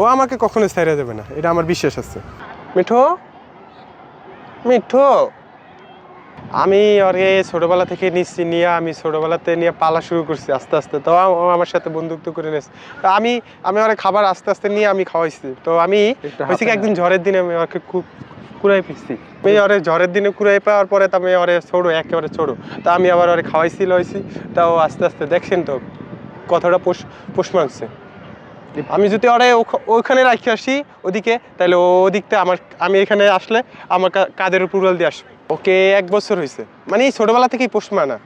ও আমাকে কখনো ছেড়ে দেবে না এটা আমার বিশ্বাস আছে। মিঠু? মিঠু? আমি ওরে ছোটবেলা থেকে নিচ্ছি নিয়ে আমি ছোটবেলাতে নিয়ে পালা শুরু করছি আস্তে আস্তে। তো আমার সাথে বন্ধুত্ব করে নিয়েছে। তো আমি আমি ওরে খাবার আস্তে আস্তে নিয়ে আমি খাওয়াইছি। তো আমি হয়েছে একদিন ঝড়ের দিনে আমি ওকে খুব কুড়াই ফেলছি। আমি ওরে ঝড়ের দিনে কুড়াই পাওয়ার পরে তো আমি ওরে ছোড়ো একেবারে ছোড়ো। তা আমি আবার ওরে খাওয়াইছি লইছি। তাও আস্তে আস্তে দেখছেন তো কতটা পোষ পোষ মানছে আমি যদি ওরে ওইখানে রাখি আসি ওদিকে তাহলে ওদিকতে আমার আমি এখানে আসলে আমার কাদের উপর দিয়ে আসবে। ওকে এক বছর হয়েছে মানে এই ছোটবেলা থেকেই পোষ মানা।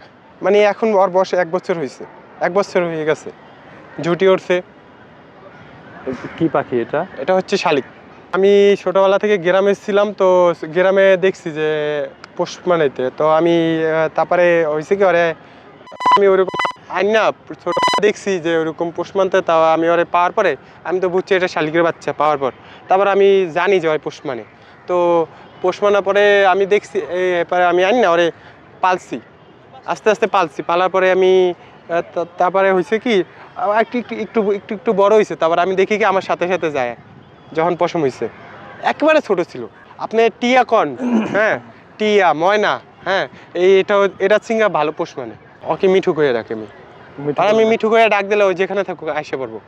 মানে এখন ওর বয়স এক বছর হয়েছে এক বছর হয়ে গেছে। ঝুটি উঠছে কি পাখি এটা? এটা হচ্ছে শালিক। আমি ছোটোবেলা থেকে গ্রামে ছিলাম তো গ্রামে দেখছি যে পোষ মানাইতে। তো আমি তারপরে হয়েছে কি ওরে আমি ওরকম আইন দেখছি যে ওরকম পোষ মানতে, তাও আমি ওরে পাওয়ার পরে, আমি তো বুঝছি এটা শালিকের বাচ্চা পাওয়ার পর। তারপর আমি জানি যে ওই পোষ মানে। তো পোষ মানার পরে আমি দেখছি এরপরে আমি আনি না ওরে পালছি। আস্তে আস্তে পালছি, পালার পরে আমি তারপরে হয়েছে কি একটু একটু একটু একটু বড় হয়েছে তারপর আমি দেখি কি আমার সাথে সাথে যায়, যখন পশম হয়েছে একেবারে ছোট ছিল। আপনি টিয়া কন হ্যাঁ টিয়া, ময়না হ্যাঁ এই এটা এটা সিঙ্গা ভালো পোষ মানে। ওকে মিঠু করে ডাকে আমি। আর আমি মিঠু করে ডাক দিলে ওই যেখানে থাকুক আসে পারব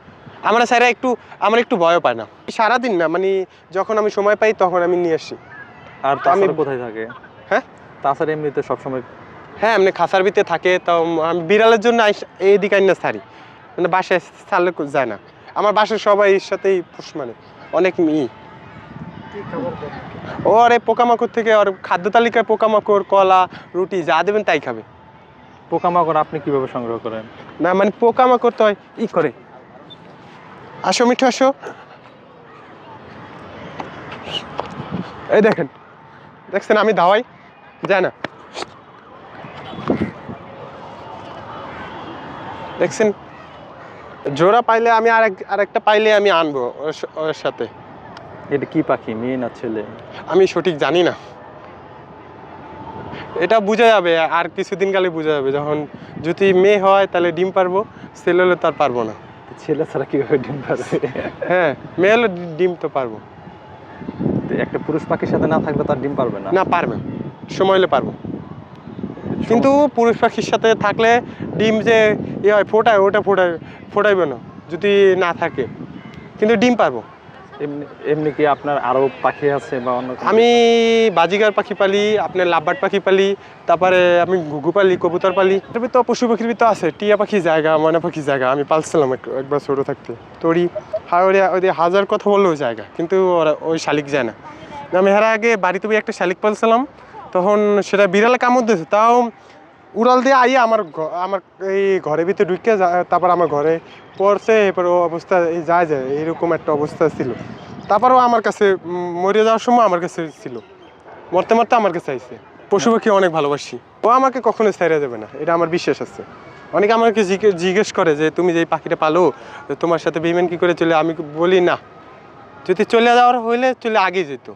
আমরা স্যারা একটু আমার একটু ভয় পায় না। সারাদিন না মানে যখন আমি সময় পাই তখন আমি নিয়ে আসি। আর তো আমি- কোথায় থাকে? হ্যাঁ? তাছাড়া এমনিতে সবসময় হ্যাঁ এমনি খাসার ভিতরে থাকে তো আমি বিড়ালের জন্য এইদিকে আইনা ছাড়ি। মানে বাসায় ছাড়লে যায় না। আমার বাসার সবাই এর সাথেই পোষ মানে অনেক মি ও আরে পোকামাকড় থেকে আর খাদ্য তালিকায় পোকামাকড় কলা রুটি যা দেবেন তাই খাবে। পোকামাকড় আপনি কীভাবে সংগ্রহ করেন? না মানে পোকামাকড় তো হয় ই করে। আসো মিঠু আসো। এই দেখেন দেখছেন আমি দাওয়াই যায় না। দেখছেন? জোড়া পাইলে আমি আরেক আরেকটা পাইলে আমি আনব ওর ওর সাথে। এটা কি পাখি মেয়ে না ছেলে? আমি সঠিক জানি না। এটা বোঝা যাবে আর কিছুদিন গেলে বোঝা যাবে। যখন যদি মেয়ে হয় তাহলে ডিম পারব ছেলে হলে তার পারব না। ছেলে ছাড়া কীভাবে ডিম পারবে? হ্যাঁ মেয়ে হলে ডিম তো পারব। তো একটা পুরুষ পাখির সাথে না থাকলে তার ডিম পারবে না? না পারবে সময় হলে পারব। কিন্তু পুরুষ পাখির সাথে থাকলে ডিম যে ইয়ে হয় ফোটায় ওটা ফোটায় ফোটাইবে না যদি না থাকে। কিন্তু ডিম পারব। এমনি কি আপনার আরও পাখি আছে বা অন্য আমি বাজিগার পাখি পালি, আপনার লাভবার্ড পাখি পালি, তারপরে আমি ঘুঘু পালি, কবুতর পালি। এর তো পশু পাখির ভিতর আছে, টিয়া পাখি জায়গা, ময়না পাখি জায়গা, আমি পালছিলাম এক- একবার ছোটো থাকতে। তোরই হাওড়ে ওই হাজার কথা বললেও জায়গা, কিন্তু ওরা ওই শালিক যায় না। আমি এর আগে বাড়িতে একটা শালিক পালছিলাম, তখন সেটা বিড়ালে কামড় দিয়েছে, তাও উড়াল দিয়ে আইয়ে আমার আমার এই ঘরের ভিতরে ঢুকে তারপর আমার ঘরে পড়ছে, এরপর ও অবস্থা যায় যায়, এরকম একটা অবস্থা ছিল। তারপরও আমার কাছে মরে যাওয়ার সময় আমার কাছে ছিল। মরতে মরতে আমার কাছে আইছে। পশু পাখি অনেক ভালোবাসি। ও আমাকে কখনো ছেড়ে দেবে না, এটা আমার বিশ্বাস আছে। অনেকে আমাকে জিজ্ঞে- জিজ্ঞেস করে যে, তুমি যে পাখিটা পালো তোমার সাথে বেইমান কি করে চলে? আমি বলি, না। যদি চলে যাওয়ার হইলে চলে আগে যেত।